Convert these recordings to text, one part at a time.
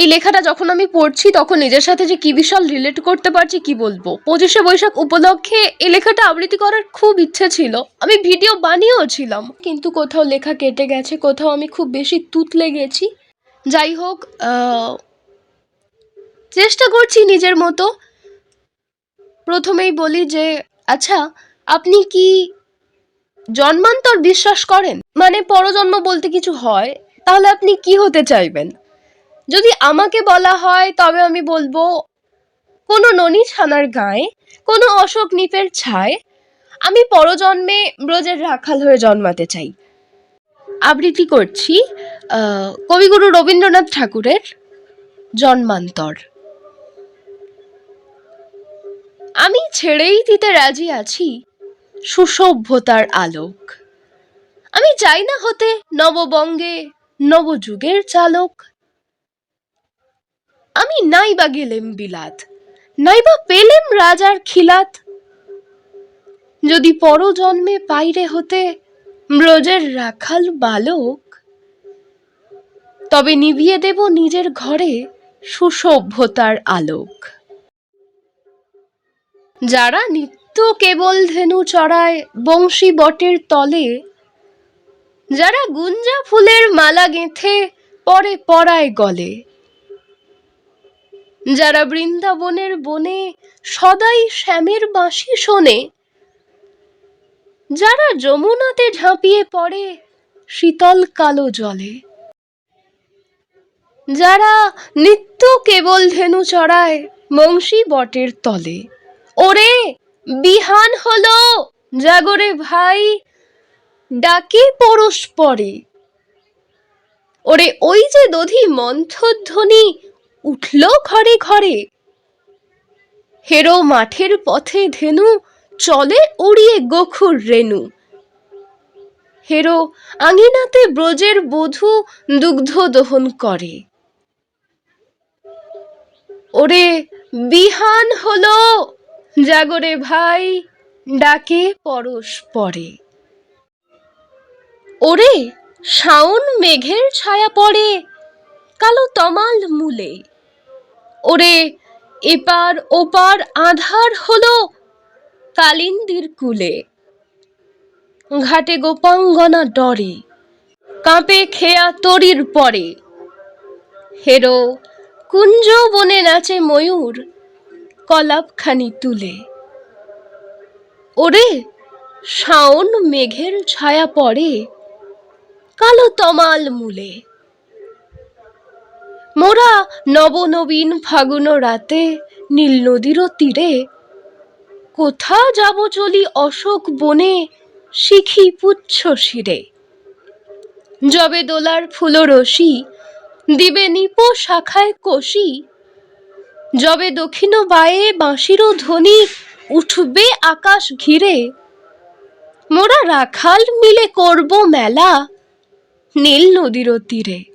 এই লেখাটা যখন আমি পড়ছি, তখন নিজের সাথে যে কি বিশাল রিলেট করতে পারছি, কি বলব? পঁচিশে বৈশাখ উপলক্ষে এই লেখাটা আবৃত্তি করার খুব ইচ্ছে ছিল। আমি ভিডিও বানিয়েও ছিলাম, কিন্তু কোথাও লেখা কেটে গেছে, কোথাও আমি খুব বেশি তুতলে গেছি। যাই হোক চেষ্টা করছি নিজের মতো। প্রথমেই বলি যে আচ্ছা আপনি কি জন্মান্তর বিশ্বাস করেন? মানে পরজন্ম বলতে কিছু হয়? তাহলে আপনি কি হতে চাইবেন? যদি আমাকে বলা হয়, তবে আমি বলব, কোনো ননী ছানার গায়ে, কোনো অশোক নিপের ছায়, আমি পরজন্মে ব্রজের রাখাল হয়ে জন্মাতে চাই। আবৃত্তি করছি কবিগুরু রবীন্দ্রনাথ ঠাকুরের জন্মান্তর। আমি ছেড়েই দিতে রাজি আছি, সুসভ্যতার আলোক। আমি চাই না হতে নববঙ্গে নবযুগের চালক। আমি নাইবা গেলেম বিলাত, নাইবা পেলেম রাজার খিলাত। যদি পরজন্মে পাইরে হতে ব্রজের রাখাল বালক, তবে নিভিয়ে দেব নিজের ঘরে সুসভ্যতার আলোক। যারা নিত্য কেবল ধেনু চড়ায় বংশী বটের তলে, যারা গুঞ্জা ফুলের মালা গেঁথে পরে পরায় গলে যারা বৃন্দাবনের বনে সদাই শ্যামের বাঁশি শোনে, যারা যমুনাতে ঝাঁপিয়ে পড়ে শীতল কালো জলে, যারা নিত্য কেবল ধেনু চড়ায় বংশী বটের তলে। ওরে, বিহান হলো, জাগরে ভাই, ডাকে পরস্পরে ওরে, ওই যে দধি মন্থধ্বনি উঠল ঘরে ঘরে। হেরো মাঠের পথে ধেনু, চলে উড়িয়ে গোখুর রেণু। হেরো আঙিনাতে ব্রজের বধূ দুগ্ধ দহন করে। ওরে বিহান হলো জাগরে ভাই, ডাকে পরশ পরে। ওরে শাওন মেঘের ছায়া পড়ে, কালো তমাল মূলে। ওরে, এপার ওপার আধার হলো কালিন্দির কুলে। ঘাটে গোপাঙ্গনা ডরে, কাঁপে খেয়া তরির পরে। হেরো, কুঞ্জ বনে নাচে ময়ূর, কলাপখানি তুলে। ওরে, শাওন মেঘের ছায়া পড়ে, কালো তমাল মূলে। মোরা নবনবীন ফাগুন রাতে, নীল নদীরও তীরে। কোথা যাব চলি অশোক বনে, শিখি পুচ্ছ শিরে। জবে দোলার ফুল রশি দিবে নিপ শাখায় কষি। যবে দক্ষিণ বায়ে বাঁশিরও ধ্বনি, উঠবে আকাশ ঘিরে। মোরা রাখাল মিলে করব মেলা, নীল নদীর তীরে।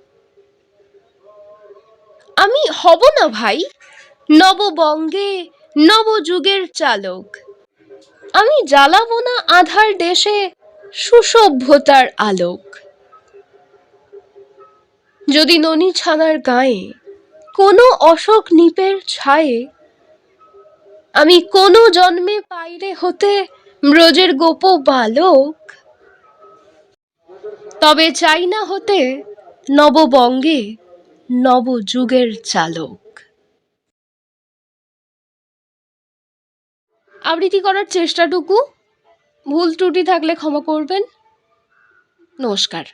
আমি হব না ভাই। নববঙ্গে নবযুগের চালক। আমি জ্বালাবো না আধার দেশে সুসভ্যতার আলোক। যদি ননী ছানার গায়ে কোনো অশোক নিপের ছায়ে, আমি কোনো জন্মে পাইরে হতে ব্রজের গোপ বালক। তবে চাই না হতে নববঙ্গে নবযুগের চালক। আবৃত্তি করার চেষ্টাটুকু? ভুল ত্রুটি থাকলে ক্ষমা করবেন। নমস্কার।